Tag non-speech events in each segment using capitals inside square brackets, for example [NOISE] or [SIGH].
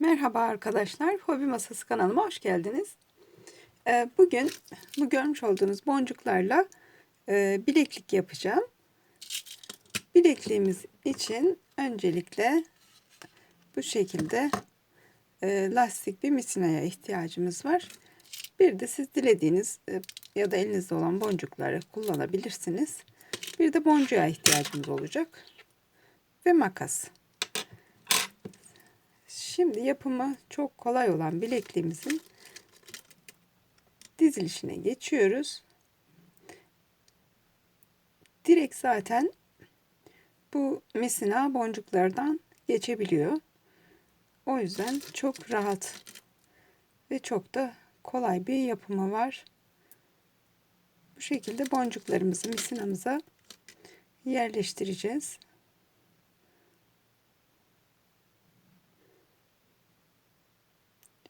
Merhaba arkadaşlar, Hobi Masası kanalıma hoş geldiniz. Ee, Bugün bu görmüş olduğunuz boncuklarla e, bileklik yapacağım. Bilekliğimiz için öncelikle bu şekilde e, lastik bir misinaya ihtiyacımız var. Bir de siz dilediğiniz e, ya da elinizde olan boncukları kullanabilirsiniz. Bir de boncuğa ihtiyacımız olacak. Ve makas. Şimdi yapımı çok kolay olan bilekliğimizin dizilişine geçiyoruz. Direkt zaten bu misina boncuklardan geçebiliyor. O yüzden çok rahat ve çok da kolay bir yapımı var. Bu şekilde boncuklarımızı misinamıza yerleştireceğiz.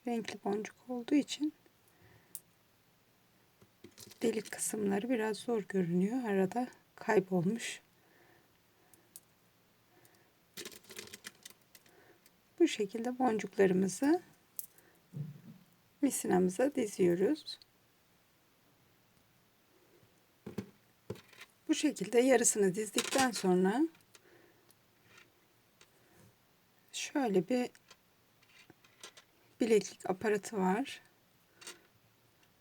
Renkli boncuk olduğu için delik kısımları biraz zor görünüyor. Arada kaybolmuş. Bu şekilde boncuklarımızı misinamıza diziyoruz. Bu şekilde yarısını dizdikten sonra şöyle bir bileklik aparatı var.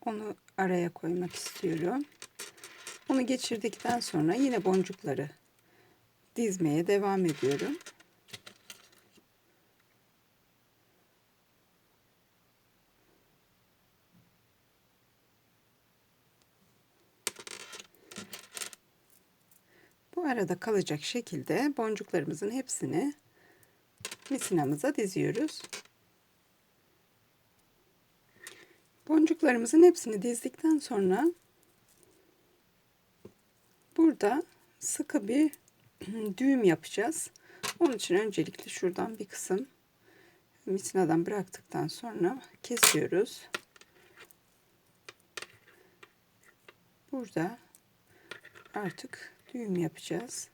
Onu araya koymak istiyorum. Onu geçirdikten sonra yine boncukları dizmeye devam ediyorum. Bu arada kalacak şekilde boncuklarımızın hepsini misinamıza diziyoruz. Boncuklarımızın hepsini dizdikten sonra burada sıkı bir [CLEARS THROAT] düğüm yapacağız. Onun için öncelikle şuradan bir kısım misinadan bıraktıktan sonra kesiyoruz. Burada artık düğüm yapacağız.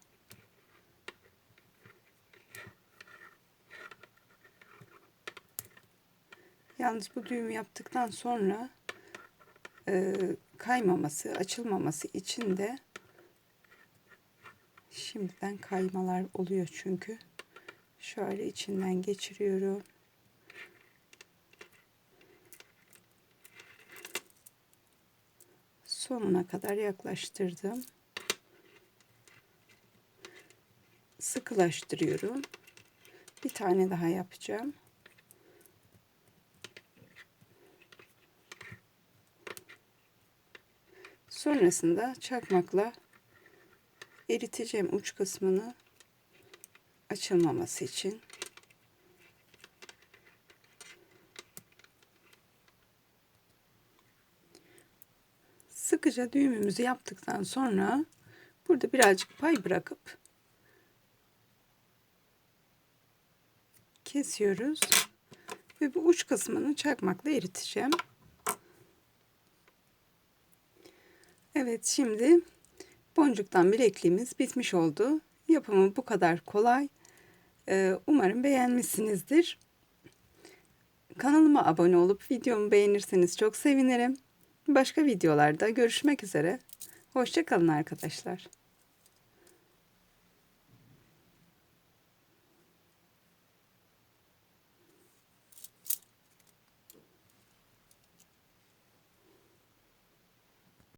Yalnız bu düğümü yaptıktan sonra e, kaymaması, açılmaması için de şimdiden kaymalar oluyor çünkü. Şöyle içinden geçiriyorum. Sonuna kadar yaklaştırdım. Sıkılaştırıyorum. Bir tane daha yapacağım. Sonrasında çakmakla eriteceğim uç kısmını açılmaması için. Sıkıca düğümümüzü yaptıktan sonra burada birazcık pay bırakıp kesiyoruz ve bu uç kısmını çakmakla eriteceğim. Evet şimdi boncuktan bilekliğimiz bitmiş oldu. Yapımı bu kadar kolay. Ee, umarım beğenmişsinizdir. Kanalıma abone olup videomu beğenirseniz çok sevinirim. Başka videolarda görüşmek üzere. Hoşçakalın arkadaşlar.